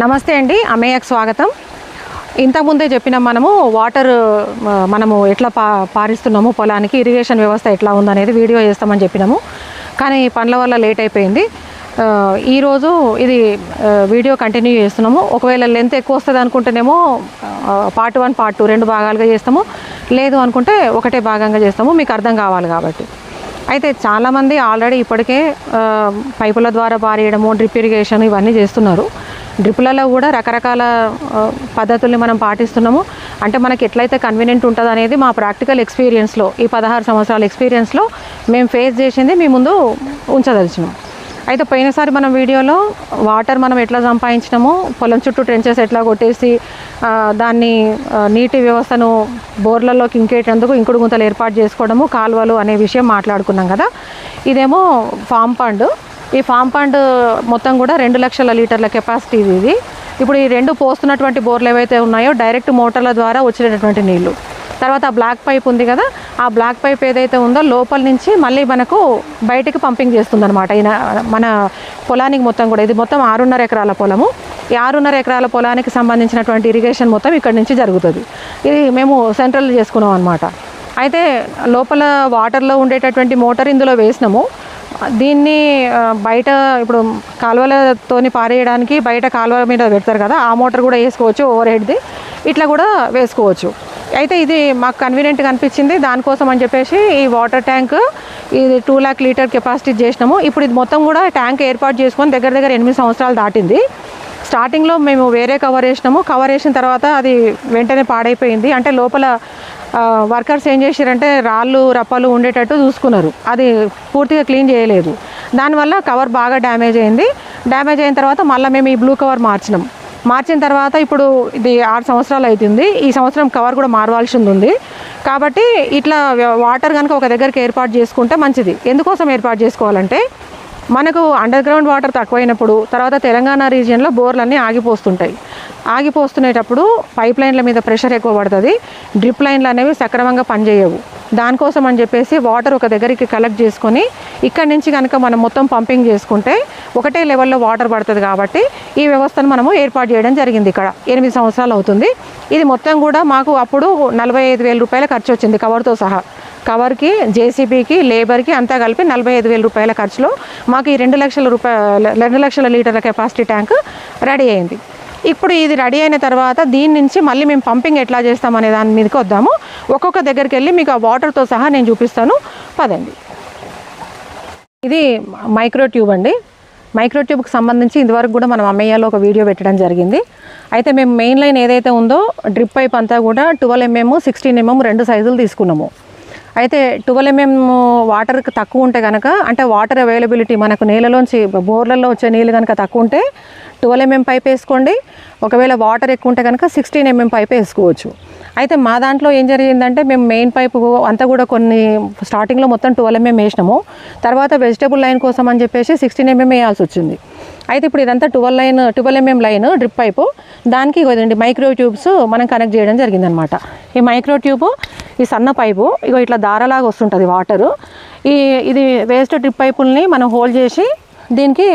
నమస్తే అండి అమ్మయ్యకు స్వాగతం. ఇంతకుముందే చెప్పిన మనము వాటర్ మనము ఎట్లా పా పారిస్తున్నాము పొలానికి ఇరిగేషన్ వ్యవస్థ ఎట్లా ఉందనేది వీడియో చేస్తామని చెప్పినాము. కానీ పనుల వల్ల లేట్ అయిపోయింది. ఈరోజు ఇది వీడియో కంటిన్యూ చేస్తున్నాము. ఒకవేళ లెంత్ ఎక్కువ వస్తుంది అనుకుంటేనేమో పార్ట్ వన్ పార్ట్ టూ రెండు భాగాలుగా చేస్తాము. లేదు అనుకుంటే ఒకటే భాగంగా చేస్తాము. మీకు అర్థం కావాలి కాబట్టి. అయితే చాలామంది ఆల్రెడీ ఇప్పటికే పైపుల ద్వారా పారేయడము డ్రిప్ ఇరిగేషన్ ఇవన్నీ చేస్తున్నారు. డ్రిప్పులలో కూడా రకరకాల పద్ధతుల్ని మనం పాటిస్తున్నాము. అంటే మనకి ఎట్లయితే కన్వీనియంట్ ఉంటుంది అనేది మా ప్రాక్టికల్ ఎక్స్పీరియన్స్లో ఈ పదహారు సంవత్సరాల ఎక్స్పీరియన్స్లో మేము ఫేస్ చేసింది మీ ముందు ఉంచదలిచినాం. అయితే పోయినసారి మనం వీడియోలో వాటర్ మనం ఎట్లా సంపాదించినామో పొలం చుట్టూ ట్రెంచెస్ ఎట్లా కొట్టేసి దాన్ని నీటి వ్యవస్థను బోర్లలోకి ఇంకేటందుకు ఇంకుడు గుంతలు ఏర్పాటు చేసుకోవడము కాలువలు అనే విషయం మాట్లాడుకున్నాం కదా. ఇదేమో ఫామ్ పండ్ ఈ ఫామ్ పండ్ మొత్తం కూడా రెండు లక్షల లీటర్ల కెపాసిటీ ఇది ఇప్పుడు ఈ రెండు పోస్తున్నటువంటి బోర్లు ఏవైతే ఉన్నాయో డైరెక్ట్ మోటార్ల ద్వారా వచ్చేటటువంటి నీళ్ళు. తర్వాత ఆ బ్లాక్ పైప్ ఉంది కదా ఆ బ్లాక్ పైప్ ఏదైతే ఉందో లోపల నుంచి మళ్ళీ మనకు బయటికి పంపింగ్ చేస్తుందన్నమాట. ఈయన మన పొలానికి మొత్తం కూడా ఇది మొత్తం ఆరున్నర ఎకరాల పొలము. ఈ ఆరున్నర ఎకరాల పొలానికి సంబంధించినటువంటి ఇరిగేషన్ మొత్తం ఇక్కడ నుంచి జరుగుతుంది. ఇది మేము సెంట్రల్ చేసుకున్నాం అనమాట అయితే లోపల వాటర్లో ఉండేటటువంటి మోటార్ ఇందులో వేసినాము. దీన్ని బయట ఇప్పుడు కాలువలతోని పారేయడానికి బయట కాలువ మీద పెడతారు కదా ఆ మోటార్ కూడా వేసుకోవచ్చు ఓవర్ హెడ్ది. ఇట్లా కూడా వేసుకోవచ్చు. అయితే ఇది మాకు కన్వీనియంట్గా అనిపించింది. దానికోసం అని చెప్పేసి ఈ వాటర్ ట్యాంక్ ఇది టూ ల్యాక్ లీటర్ కెపాసిటీ చేసినాము. ఇప్పుడు ఇది మొత్తం కూడా ట్యాంక్ ఏర్పాటు చేసుకొని దగ్గర దగ్గర ఎనిమిది సంవత్సరాలు దాటింది. స్టార్టింగ్లో మేము వేరే కవర్ వేసినాము. కవర్ వేసిన తర్వాత అది వెంటనే పాడైపోయింది. అంటే లోపల వర్కర్స్ ఏం చేశారంటే రాళ్ళు రప్పలు ఉండేటట్టు చూసుకున్నారు. అది పూర్తిగా క్లీన్ చేయలేదు. దానివల్ల కవర్ బాగా డ్యామేజ్ అయింది. డ్యామేజ్ అయిన తర్వాత మళ్ళీ మేము ఈ బ్లూ కవర్ మార్చినాం. మార్చిన తర్వాత ఇప్పుడు ఇది ఆరు సంవత్సరాలు అవుతుంది ఈ సంవత్సరం కవర్ కూడా మారవలసింది ఉంది. కాబట్టి ఇట్లా వాటర్ కనుక ఒక దగ్గరికి ఏర్పాటు చేసుకుంటే మంచిది. ఎందుకోసం ఏర్పాటు చేసుకోవాలంటే మనకు అండర్ గ్రౌండ్ వాటర్ తక్కువైనప్పుడు తర్వాత తెలంగాణ రీజియన్లో బోర్లన్నీ ఆగిపోస్తుంటాయి. ఆగిపోస్తునేటప్పుడు పైప్ లైన్ల మీద ప్రెషర్ ఎక్కువ పడుతుంది. డ్రిప్ లైన్లు అనేవి సక్రమంగా పనిచేయవు. దానికోసం అని చెప్పేసి వాటర్ ఒక దగ్గరికి కలెక్ట్ చేసుకొని ఇక్కడి నుంచి కనుక మనం మొత్తం పంపింగ్ చేసుకుంటే ఒకటే లెవెల్లో వాటర్ పడుతుంది కాబట్టి ఈ వ్యవస్థను మనము ఏర్పాటు చేయడం జరిగింది ఇక్కడ. ఎనిమిది సంవత్సరాలు అవుతుంది. ఇది మొత్తం కూడా మాకు అప్పుడు నలభై ఐదు వేల రూపాయల ఖర్చు వచ్చింది కవర్తో సహా. కవర్కి జేసీబీకి లేబర్కి అంతా కలిపి నలభై ఐదు వేల రూపాయల ఖర్చులో మాకు ఈ రెండు లక్షల రూపాయల రెండు లక్షల లీటర్ల కెపాసిటీ ట్యాంక్ రెడీ అయింది. ఇప్పుడు ఇది రెడీ అయిన తర్వాత దీని నుంచి మళ్ళీ మేము పంపింగ్ ఎట్లా చేస్తామనే దాని మీదకి వద్దాము. ఒక్కొక్క దగ్గరికి వెళ్ళి మీకు ఆ వాటర్తో సహా నేను చూపిస్తాను. పదండి. ఇది మైక్రో ట్యూబ్ అండి. మైక్రో ట్యూబ్కి సంబంధించి ఇంతవరకు కూడా మనం అమ్మయ్యలో ఒక వీడియో పెట్టడం జరిగింది. అయితే మేము మెయిన్ లైన్ ఏదైతే ఉందో డ్రిప్ పైప్ అంతా కూడా ట్వెల్వ్ ఎంఎం సిక్స్టీన్ ఎంఎం రెండు సైజులు తీసుకున్నాము. అయితే ట్వెల్వ్ ఎంఎం వాటర్కి తక్కువ ఉంటే కనుక అంటే వాటర్ అవైలబిలిటీ మనకు నేలలోంచి బోర్లలో వచ్చే నీళ్ళు కనుక తక్కువ ఉంటే ట్వెల్వ్ ఎంఎం పైప్ వేసుకోండి. ఒకవేళ వాటర్ ఎక్కువ ఉంటే కనుక సిక్స్టీన్ ఎంఎం పైప్ వేసుకోవచ్చు. అయితే మా దాంట్లో ఏం జరిగిందంటే మేము మెయిన్ పైపు అంతా కూడా కొన్ని స్టార్టింగ్లో మొత్తం ట్వెల్వ్ ఎంఎం వేసినాము. తర్వాత వెజిటబుల్ లైన్ కోసం అని చెప్పేసి సిక్స్టీన్ ఎంఎం వేయాల్సి వచ్చింది. అయితే ఇప్పుడు ఇదంతా twelve line twelve mm line drip pipe దానికి ఇగోదండి మైక్రో ట్యూబ్స్ మనం కనెక్ట్ చేయడం జరిగిందనమాట. ఈ మైక్రో ట్యూబ్ ఈ సన్న పైపు ఇగో ఇట్లా దారలాగా వస్తుంటుంది వాటరు. ఈ ఇది వేస్ట్ డ్రిప్ పైపుల్ని మనం హోల్డ్ చేసి దీనికి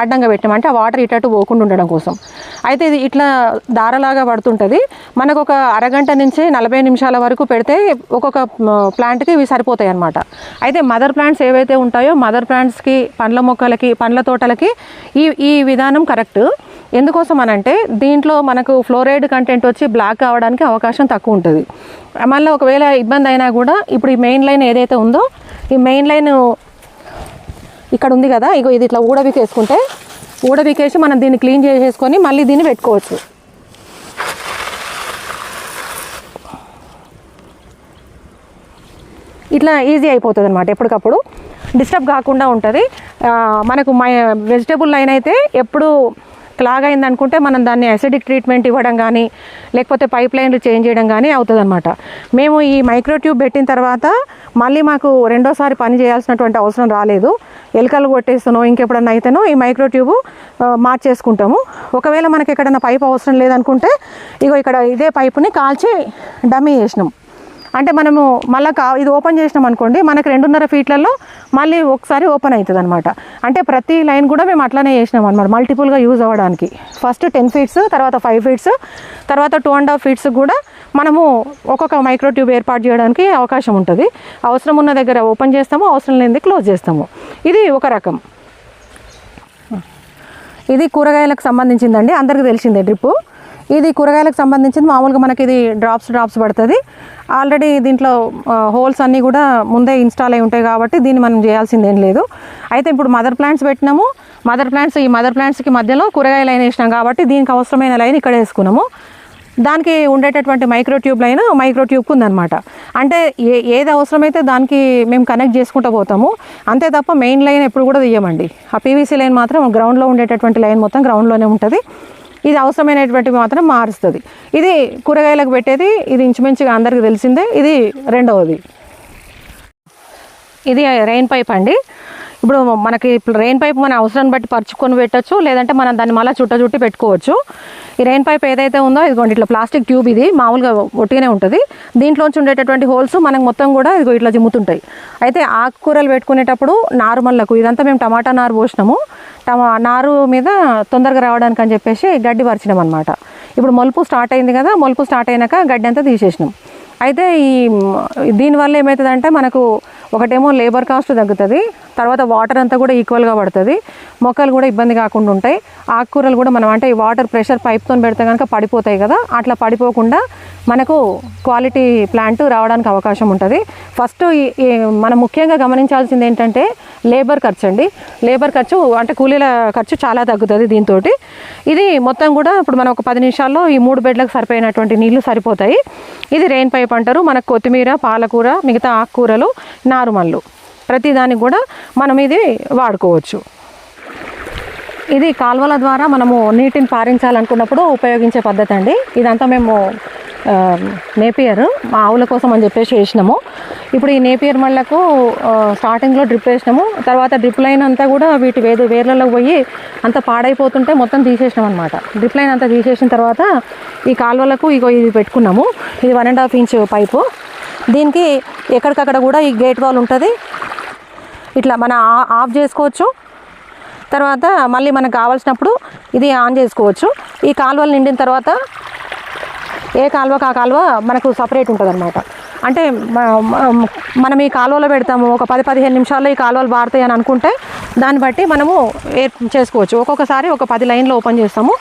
అడ్డంగా పెట్టాం. అంటే ఆ వాటర్ ఇటట్టు పోకుండా ఉండడం కోసం. అయితే ఇది ఇట్లా దారలాగా పడుతుంటుంది. మనకు ఒక అరగంట నుంచి నలభై నిమిషాల వరకు పెడితే ఒక్కొక్క ప్లాంట్కి ఇవి సరిపోతాయి అన్నమాట. అయితే మదర్ ప్లాంట్స్ ఏవైతే ఉంటాయో మదర్ ప్లాంట్స్కి పండ్ల మొక్కలకి పండ్ల తోటలకి ఈ ఈ విధానం కరెక్ట్. ఎందుకోసం అనంటే దీంట్లో మనకు ఫ్లోరైడ్ కంటెంట్ వచ్చి బ్లాక్ కావడానికి అవకాశం తక్కువ ఉంటుంది. మళ్ళీ ఒకవేళ ఇబ్బంది అయినా కూడా ఇప్పుడు ఈ మెయిన్ లైన్ ఏదైతే ఉందో ఈ మెయిన్ లైన్ ఇక్కడ ఉంది కదా ఇగో ఇది ఇట్లా ఊడబికేసుకుంటే ఊడబికేసి మనం దీన్ని క్లీన్ చేసేసుకొని మళ్ళీ దీన్ని పెట్టుకోవచ్చు. ఇట్లా ఈజీ అయిపోతుంది అనమాట ఎప్పటికప్పుడు. డిస్టర్బ్ కాకుండా ఉంటుంది. మనకు మై వెజిటేబుల్ లైన్ అయితే ఎప్పుడు క్లాగ్ అయింది అనుకుంటే మనం దాన్ని అసిడిక్ ట్రీట్మెంట్ ఇవ్వడం కానీ లేకపోతే పైప్ లైన్లు చేంజ్ చేయడం కానీ అవుతుంది అనమాట మేము ఈ మైక్రోట్యూబ్ పెట్టిన తర్వాత మళ్ళీ మాకు రెండోసారి పని చేయాల్సినటువంటి అవసరం రాలేదు. ఎలుకలు కొట్టేస్తానో ఇంకెప్పుడన్నా అయితేనో ఈ మైక్రోట్యూబ్ మార్చేసుకుంటాము. ఒకవేళ మనకి ఎక్కడన్నా పైప్ అవసరం లేదనుకుంటే ఇగో ఇక్కడ ఇదే పైపుని కాల్చి డమ్మీ చేసినాం. అంటే మనము మళ్ళీ కా ఇది ఓపెన్ చేసినాం అనుకోండి మనకు రెండున్నర ఫీట్లలో మళ్ళీ ఒకసారి ఓపెన్ అవుతుంది అనమాట అంటే ప్రతి లైన్ కూడా మేము అట్లానే చేసినాం అనమాట మల్టిపుల్గా యూజ్ అవ్వడానికి. ఫస్ట్ టెన్ ఫీట్స్ తర్వాత ఫైవ్ ఫీట్స్ తర్వాత టూ అండ్ హాఫ్ ఫీట్స్ కూడా మనము ఒక్కొక్క మైక్రో ట్యూబ్ ఏర్పాటు చేయడానికి అవకాశం ఉంటుంది. అవసరం ఉన్న దగ్గర ఓపెన్ చేస్తాము అవసరం లేనిది క్లోజ్ చేస్తాము. ఇది ఒక రకం. ఇది కూరగాయలకు సంబంధించిందండి అందరికీ తెలిసిందే డ్రిప్పు. ఇది కూరగాయలకు సంబంధించింది. మామూలుగా మనకి ఇది డ్రాప్స్ డ్రాప్స్ పడుతుంది. ఆల్రెడీ దీంట్లో హోల్స్ అన్నీ కూడా ముందే ఇన్స్టాల్ అయి ఉంటాయి కాబట్టి దీన్ని మనం చేయాల్సిందేం లేదు. అయితే ఇప్పుడు మదర్ ప్లాంట్స్ పెట్టినాము. మదర్ ప్లాంట్స్ ఈ మదర్ ప్లాంట్స్కి మధ్యలో కూరగాయ లైన్ వేసినాం కాబట్టి దీనికి అవసరమైన లైన్ ఇక్కడ వేసుకున్నాము. దానికి ఉండేటటువంటి మైక్రో ట్యూబ్ లైన్ మైక్రోట్యూబ్కి ఉందన్నమాట. అంటే ఏ ఏది అవసరమైతే దానికి మేము కనెక్ట్ చేసుకుంటూ పోతాము. అంతే తప్ప మెయిన్ లైన్ ఎప్పుడు కూడా తీయమండి. ఆ పీవీసీ లైన్ మాత్రం గ్రౌండ్లో ఉండేటటువంటి లైన్ మొత్తం గ్రౌండ్లోనే ఉంటుంది. ఇది అవసరమైనటువంటి మాత్రం మారుస్తుంది. ఇది కూరగాయలకు పెట్టేది ఇది ఇంచుమించుగా అందరికీ తెలిసిందే. ఇది రెండవది. ఇది రెయిన్ పైప్ అండి. ఇప్పుడు మనకి రెయిన్ పైప్ మన అవసరాన్ని బట్టి పరుచుకొని పెట్టచ్చు లేదంటే మనం దాన్ని మళ్ళీ చుట్ట చుట్టి పెట్టుకోవచ్చు. ఈ రెయిన్ పైప్ ఏదైతే ఉందో ఇదిగోండి ఇట్లా ప్లాస్టిక్ ట్యూబ్ ఇది మామూలుగా ఒట్టిగానే ఉంటుంది. దీంట్లోంచి ఉండేటటువంటి హోల్స్ మనకు మొత్తం కూడా ఇదిగో ఇట్లా జిమ్ముతుంటాయి అయితే ఆకుకూరలు పెట్టుకునేటప్పుడు నారుమల్లకు ఇదంతా మేము టమాటా నారు పోసినాము. టమా నారు మీద తొందరగా రావడానికి అని చెప్పేసి గడ్డి పరిచినాం అనమాట ఇప్పుడు మొలుపు స్టార్ట్ అయింది కదా మొలుపు స్టార్ట్ అయినాక గడ్డి అంతా తీసేసినాం. అయితే ఈ దీనివల్ల ఏమవుతుందంటే మనకు ఒకటేమో లేబర్ కాస్ట్ తగ్గుతుంది తర్వాత వాటర్ అంతా కూడా ఈక్వల్గా పడుతుంది. మొక్కలు కూడా ఇబ్బంది కాకుండా ఉంటాయి. ఆకుకూరలు కూడా మనం అంటే ఈ వాటర్ ప్రెషర్ పైప్తో పెడితే కనుక పడిపోతాయి కదా అట్లా పడిపోకుండా మనకు క్వాలిటీ ప్లాంట్ రావడానికి అవకాశం ఉంటుంది. ఫస్ట్ ఈ- మనం ముఖ్యంగా గమనించాల్సింది ఏంటంటే లేబర్ ఖర్చు అండి. లేబర్ ఖర్చు అంటే కూలీల ఖర్చు చాలా తగ్గుతుంది దీంతో ఇది మొత్తం కూడా ఇప్పుడు మనం ఒక పది నిమిషాల్లో ఈ మూడు బెడ్లకు సరిపోయినటువంటి నీళ్ళు సరిపోతాయి. ఇది రెయిన్ పైప్ అంటారు. మనకు కొత్తిమీర పాలకూర మిగతా ఆకుకూరలు నారుమల్లు ప్రతిదానికి కూడా మనం ఇది వాడుకోవచ్చు. ఇది కాల్వల ద్వారా మనము నీటిని పారించాలనుకున్నప్పుడు ఉపయోగించే పద్ధతి అండి. ఇదంతా మేము నేపియర్. మా ఆవుల కోసం అని చెప్పేసి వేసినాము. ఇప్పుడు ఈ నేపియర్ మళ్ళకు స్టార్టింగ్లో డ్రిప్ వేసినాము. తర్వాత డ్రిప్ లైన్ అంతా కూడా వీటి వేరు వేర్లలో పోయి అంత పాడైపోతుంటే మొత్తం తీసేసినాం అనమాట డ్రిప్ లైన్ అంతా తీసేసిన తర్వాత ఈ కాలువలకు ఇగో ఇది పెట్టుకున్నాము. ఇది one and half inch pipe. దీనికి ఎక్కడికక్కడ కూడా ఈ గేట్ వాల్ ఉంటుంది. ఇట్లా మన ఆ- ఆఫ్ చేసుకోవచ్చు. తర్వాత మళ్ళీ మనకు కావాల్సినప్పుడు ఇది ఆన్ చేసుకోవచ్చు. ఈ కాలువలు నిండిన తర్వాత ఏ కాలువకు ఆ కాలువ మనకు సపరేట్ ఉంటుంది అనమాట అంటే మనం ఈ కాలువలో పెడతాము ఒక పది పదిహేను నిమిషాల్లో ఈ కాలువలు బారుతాయి అని అనుకుంటే దాన్ని బట్టి మనము ఏ చేసుకోవచ్చు. ఒక్కొక్కసారి ఒక పది లైన్లు ఓపెన్ చేస్తాము.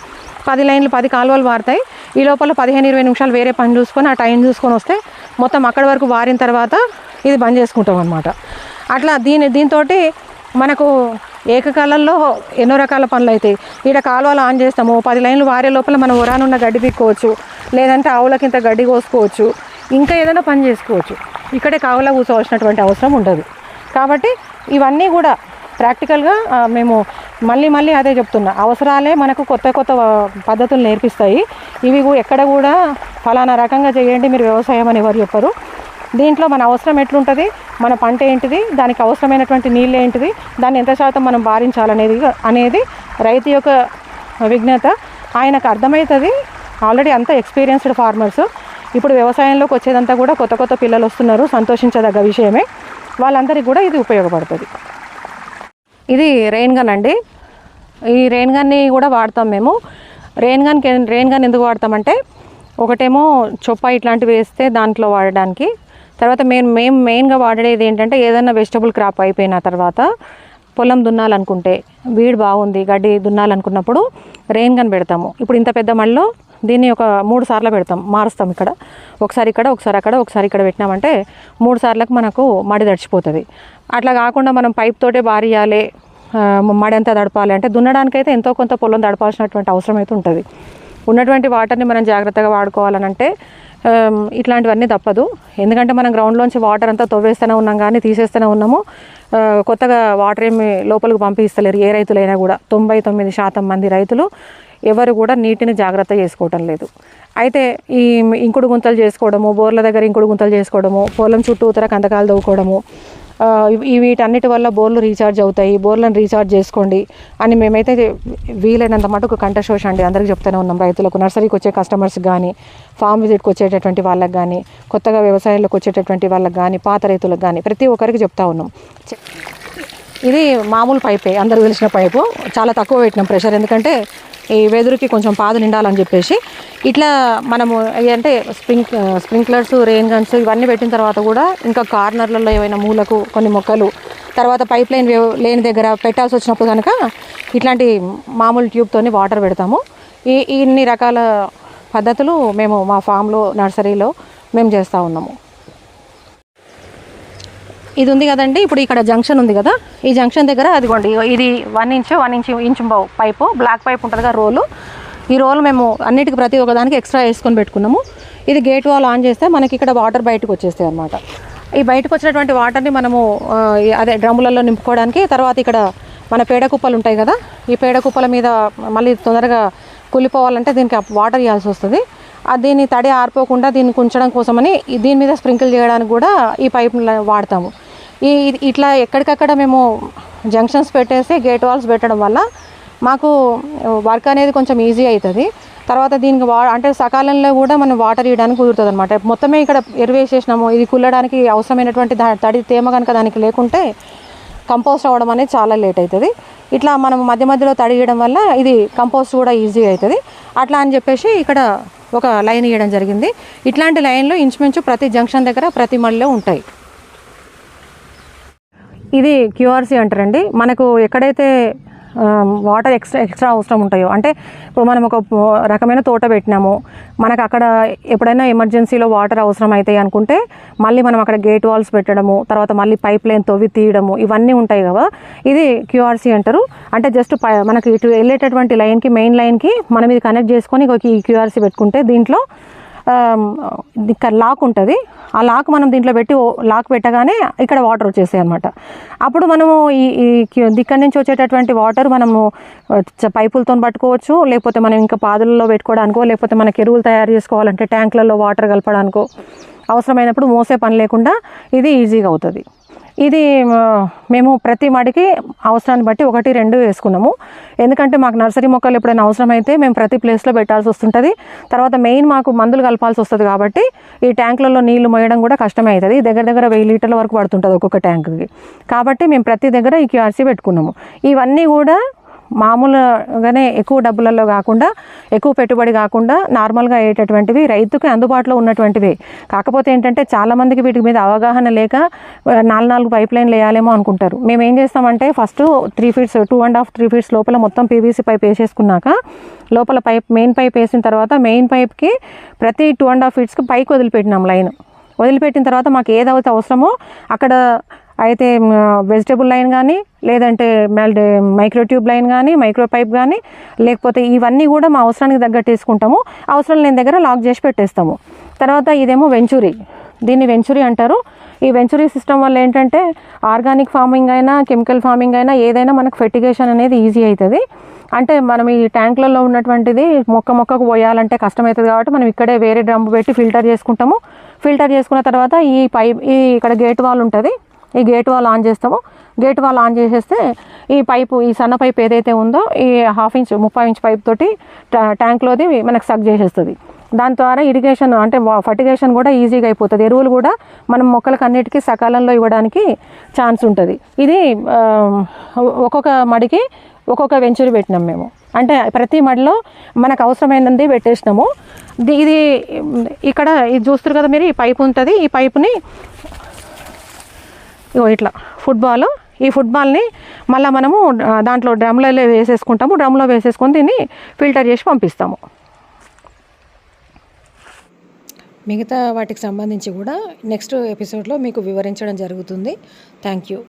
పది లైన్లు పది కాలువలు పారుతాయి ఈ లోపల పదిహేను ఇరవై నిమిషాలు వేరే పని చూసుకొని ఆ టైం చూసుకొని వస్తే మొత్తం అక్కడి వరకు వారిన తర్వాత ఇది బంద్ చేసుకుంటాం అనమాట అట్లా దీని దీంతో మనకు ఏకకాలంలో ఎన్నో రకాల పనులు అవుతాయి. ఈడ కాలువలు ఆన్ చేస్తాము. పది లైన్లు వారే లోపల మనం ఒరానున్న గడ్డి పీక్కోవచ్చు. లేదంటే ఆవులకి ఇంత గడ్డి కోసుకోవచ్చు. ఇంకా ఏదైనా పని చేసుకోవచ్చు. ఇక్కడే కావులా కూర్చోవలసినటువంటి అవసరం ఉండదు. కాబట్టి ఇవన్నీ కూడా ప్రాక్టికల్గా మేము మళ్ళీ మళ్ళీ అదే చెప్తున్నా. అవసరాలే మనకు కొత్త కొత్త పద్ధతులు నేర్పిస్తాయి. ఇవి ఎక్కడ కూడా ఫలానా రకంగా చేయండి మీరు వ్యవసాయం అని ఎవరు చెప్పరు. దీంట్లో మన అవసరం ఎట్లుంటుంది? మన పంట ఏంటిది? దానికి అవసరమైనటువంటి నీళ్ళు ఏంటిది? దాన్ని ఎంత శాతం మనం భారించాలనేది అనేది రైతు యొక్క విజ్ఞత. ఆయనకు అర్థమవుతుంది ఆల్రెడీ అంత ఎక్స్పీరియన్స్డ్ ఫార్మర్స్. ఇప్పుడు వ్యవసాయంలోకి వచ్చేదంతా కూడా కొత్త కొత్త పిల్లలు వస్తున్నారు. సంతోషించదగ్గ విషయమే. వాళ్ళందరికీ కూడా ఇది ఉపయోగపడుతుంది. ఇది రెయిన్ గన్ అండి. ఈ రెయిన్ గన్ని కూడా వాడతాం మేము. రెయిన్ గన్ రెయిన్ గన్ ఎందుకు వాడతామంటే ఒకటేమో చొప్ప ఇట్లాంటివి వేస్తే దాంట్లో వాడడానికి. తర్వాత మేము మేము మెయిన్గా వాడేది ఏంటంటే ఏదైనా వెజిటబుల్ క్రాప్ అయిపోయిన తర్వాత పొలం దున్నాలనుకుంటే వీడు బాగుంది గడ్డి దున్నాలనుకున్నప్పుడు రెయిన్ గన్ పెడతాము. ఇప్పుడు ఇంత పెద్ద మళ్ళీ దీన్ని ఒక మూడు సార్లు పెడతాం మారుస్తాం ఇక్కడ. ఒకసారి ఇక్కడ ఒకసారి అక్కడ ఒకసారి ఇక్కడ పెట్టినామంటే మూడు సార్లకు మనకు మడి తడిచిపోతుంది. అట్లా కాకుండా మనం పైప్ తోటే బారియాలి మడి అంతా దడపాలి అంటే దున్నడానికైతే ఎంతో కొంత పొలం దడపాల్సినటువంటి అవసరం అయితే ఉంటుంది. ఉన్నటువంటి వాటర్ని మనం జాగ్రత్తగా వాడుకోవాలనంటే ఇట్లాంటివన్నీ తప్పదు. ఎందుకంటే మనం గ్రౌండ్లోంచి వాటర్ అంతా తవ్వేస్తూనే ఉన్నాం కానీ తీసేస్తూనే ఉన్నాము. కొత్తగా వాటర్ ఏమి లోపలికి పంపిస్తలేరు ఏ రైతులైనా కూడా. తొంభై తొమ్మిది శాతం మంది రైతులు ఎవరు కూడా నీటిని జాగ్రత్త చేసుకోవటం లేదు. అయితే ఈ ఇంకుడు గుంతలు చేసుకోవడము బోర్ల దగ్గర ఇంకుడు గుంతలు చేసుకోవడము పొలం చుట్టూ ఉత్తర కందకాలు దవ్వుకోవడము వీటన్నిటి వల్ల బోర్లు రీఛార్జ్ అవుతాయి. బోర్లను రీఛార్జ్ చేసుకోండి అని మేమైతే వీలైనంత మటుకు కంఠశోష అండి. అందరికీ చెప్తూనే ఉన్నాం రైతులకు. నర్సరీకి వచ్చే కస్టమర్స్ కానీ ఫామ్ విజిట్కి వచ్చేటటువంటి వాళ్ళకి కానీ కొత్తగా వ్యవసాయంలోకి వచ్చేటటువంటి వాళ్ళకి కానీ పాత రైతులకు కానీ ప్రతి ఒక్కరికి చెప్తా ఉన్నాం. ఇది మామూలు పైపే అందరూ తెలిసిన పైపు. చాలా తక్కువ పెట్టినాం ప్రెషర్ ఎందుకంటే ఈ వెదురుకి కొంచెం పాదు నిండాలని చెప్పేసి ఇట్లా మనము అంటే స్ప్రింక్ స్ప్రింక్లర్స్ రెయిన్ గన్స్ ఇవన్నీ పెట్టిన తర్వాత కూడా ఇంకా కార్నర్లలో ఏవైనా మూలకు కొన్ని మొక్కలు తర్వాత పైప్ లైన్ లేని దగ్గర పెట్టాల్సి వచ్చినప్పుడు కనుక ఇట్లాంటి మామూలు ట్యూబ్తోనే వాటర్ పెడతాము. ఈ ఈ ఇన్ని రకాల పద్ధతులు మేము మా ఫామ్లో నర్సరీలో మేము చేస్తూ ఉన్నాము. ఇది ఉంది కదండి ఇప్పుడు ఇక్కడ జంక్షన్ ఉంది కదా ఈ జంక్షన్ దగ్గర అదిగోండి ఇది one inch one inch inch pipe black pipe ఉంటుంది కదా రోలు. ఈ రోల్ మేము అన్నిటికి ప్రతి ఒక్కదానికి ఎక్స్ట్రా వేసుకొని పెట్టుకున్నాము. ఇది గేట్ వాల్ ఆన్ చేస్తే మనకి ఇక్కడ వాటర్ బయటకు వచ్చేస్తాయి అనమాట ఈ బయటకు వచ్చినటువంటి వాటర్ని మనము అదే డ్రమ్ములలో నింపుకోవడానికి తర్వాత ఇక్కడ మన పేడ కుప్పలు ఉంటాయి కదా ఈ పేడ కుప్పల మీద మళ్ళీ తొందరగా కూలిపోవాలంటే దీనికి వాటర్ ఇవ్వాల్సి వస్తుంది. ఆ దీన్ని తడి ఆరిపోకుండా దీన్ని ఉంచడం కోసమని దీని మీద స్ప్రింకిల్ చేయడానికి కూడా ఈ పైప్ వాడతాము. ఈ ఇది- ఇట్లా ఎక్కడికక్కడ మేము జంక్షన్స్ పెట్టేసి గేట్ వాల్స్ పెట్టడం వల్ల మాకు వర్క్ అనేది కొంచెం ఈజీ అవుతుంది తర్వాత దీనికి వా అంటే సకాలంలో కూడా మనం వాటర్ ఇవ్వడానికి కుదురుతుంది అనమాట మొత్తమే ఇక్కడ ఎరువేసేసినాము ఇది కుల్లడానికి అవసరమైనటువంటి తడి తేమ కనుక దానికి లేకుంటే కంపోస్ట్ అవ్వడం అనేది చాలా లేట్ అవుతుంది ఇట్లా మనం మధ్య మధ్యలో తడియడం వల్ల ఇది కంపోస్ట్ కూడా ఈజీ అవుతుంది అట్లా అని చెప్పేసి ఇక్కడ ఒక లైన్ ఇవ్వడం జరిగింది. ఇట్లాంటి లైన్లు ఇంచుమించు ప్రతి జంక్షన్ దగ్గర ప్రతి మళ్ళీ ఉంటాయి. ఇది క్యూఆర్సీ అంటారండి. మనకు ఎక్కడైతే వాటర్ ఎక్స్ట్రా ఎక్స్ట్రా అవసరం ఉంటాయో అంటే ఇప్పుడు మనం ఒక రకమైన తోట పెట్టినాము మనకు అక్కడ ఎప్పుడైనా ఎమర్జెన్సీలో వాటర్ అవసరం అవుతాయి అనుకుంటే మళ్ళీ మనం అక్కడ గేట్ వాల్స్ పెట్టడము తర్వాత మళ్ళీ పైప్ లైన్ తవ్వి తీయడము ఇవన్నీ ఉంటాయి కదా. ఇది క్యూఆర్సీ అంటారు. అంటే జస్ట్ మనకి ఇటు వెళ్ళేటటువంటి లైన్కి మెయిన్ లైన్కి మనం ఇది కనెక్ట్ చేసుకొని ఒక ఈ క్యూఆర్సీ పెట్టుకుంటే దీంట్లో ఇక్కడ లాక్ ఉంటుంది. ఆ లాక్ మనం దీంట్లో పెట్టి లాక్ పెట్టగానే ఇక్కడ వాటర్ వచ్చేసాయి అనమాట అప్పుడు మనము ఈ ఇక్కడ నుంచి వచ్చేటటువంటి వాటర్ మనము పైపులతో పట్టుకోవచ్చు. లేకపోతే మనం ఇంకా పాదులలో పెట్టుకోవడానికో లేకపోతే మనకి ఎరువులు తయారు చేసుకోవాలంటే ట్యాంకులలో వాటర్ కలపడానికో అవసరమైనప్పుడు మోసే పని లేకుండా ఇది ఈజీగా అవుతుంది. ఇది మేము ప్రతి మడికి అవసరాన్ని బట్టి ఒకటి రెండు వేసుకున్నాము. ఎందుకంటే మాకు నర్సరీ మొక్కలు ఎప్పుడైనా అవసరమైతే మేము ప్రతి ప్లేస్లో పెట్టాల్సి వస్తుంటుంది. తర్వాత మెయిన్ మాకు మందులు కలపాల్సి వస్తుంది కాబట్టి ఈ ట్యాంకులలో నీళ్ళు మోయడం కూడా కష్టమే అవుతుంది. దగ్గర దగ్గర వెయ్యి లీటర్ల వరకు పడుతుంటుంది ఒక్కొక్క ట్యాంకుకి. కాబట్టి మేము ప్రతి దగ్గర ఈ క్యూఆర్సీ పెట్టుకున్నాము. ఇవన్నీ కూడా మామూలుగానే ఎక్కువ డబ్బులలో కాకుండా ఎక్కువ పెట్టుబడి కాకుండా నార్మల్గా అయ్యేటటువంటివి రైతుకి అందుబాటులో ఉన్నటువంటివి. కాకపోతే ఏంటంటే చాలామందికి వీటి మీద అవగాహన లేక నాలుగు నాలుగు పైప్ లైన్లు వేయాలేమో అనుకుంటారు. మేము ఏం చేస్తామంటే first three feets two and half three feets లోపల మొత్తం పీవీసీ పైప్ వేసేసుకున్నాక లోపల పైప్ మెయిన్ పైప్ వేసిన తర్వాత మెయిన్ పైప్కి ప్రతి టూ అండ్ హాఫ్ ఫీట్స్కి పైకి వదిలిపెట్టినాం లైన్. వదిలిపెట్టిన తర్వాత మాకు ఏదైతే అవసరమో అక్కడ అయితే వెజిటబుల్ లైన్ కానీ లేదంటే మెల్డ్ మైక్రోట్యూబ్ లైన్ కానీ మైక్రో పైప్ కానీ లేకపోతే ఇవన్నీ కూడా మా అవసరానికి తగ్గట్టు వేసుకుంటాము అవసరం లేని దగ్గర లాక్ చేసి పెట్టేస్తాము. తర్వాత ఇదేమో వెంచురీ దీన్ని వెంచురీ అంటారు. ఈ వెంచురీ సిస్టమ్ వల్ల ఏంటంటే ఆర్గానిక్ ఫార్మింగ్ అయినా కెమికల్ ఫార్మింగ్ అయినా ఏదైనా మనకు ఫెర్టిగేషన్ అనేది ఈజీ అవుతుంది అంటే మనం ఈ ట్యాంకులలో ఉన్నటువంటిది మొక్క మొక్కకు పోయాలంటే కష్టమవుతుంది కాబట్టి మనం ఇక్కడే వేరే డ్రమ్ పెట్టి ఫిల్టర్ చేసుకుంటాము. ఫిల్టర్ చేసుకున్న తర్వాత ఈ పైప్ ఈ ఇక్కడ గేట్ వాల్ ఉంటుంది. ఈ గేట్ వాల్ ఆన్ చేస్తామో గేట్ వాల్ ఆన్ చేసేస్తే ఈ పైపు ఈ సన్న పైప్ ఏదైతే ఉందో ఈ హాఫ్ ఇంచ్ ముప్పై ఇంచ్ పైప్ తోటి ట్యాంక్లోది మనకు సగ్ చేసేస్తుంది. దాని ద్వారా ఇరిగేషన్ అంటే ఫర్టిగేషన్ కూడా ఈజీగా అయిపోతుంది. ఎరువులు కూడా మనం మొక్కలకు అన్నిటికీ సకాలంలో ఇవ్వడానికి ఛాన్స్ ఉంటుంది. ఇది ఒక్కొక్క మడికి ఒక్కొక్క వెంచర్ పెట్టినాం మేము. అంటే ప్రతి మడిలో మనకు అవసరమైనది పెట్టేసినాము. ఇది ఇక్కడ ఇది చూస్తారు కదా మీరు ఈ పైప్ ఉంటుంది. ఈ పైపుని ఇగో ఇట్లా. ఫుట్బాల్. ఈ ఫుట్బాల్ని మళ్ళీ మనము దాంట్లో డ్రమ్లలో వేసేసుకుంటాము. డ్రమ్లో వేసేసుకొని దీన్ని ఫిల్టర్ చేసి పంపిస్తాము. మిగతా వాటికి సంబంధించి కూడా నెక్స్ట్ ఎపిసోడ్లో మీకు వివరించడం జరుగుతుంది. Thank you.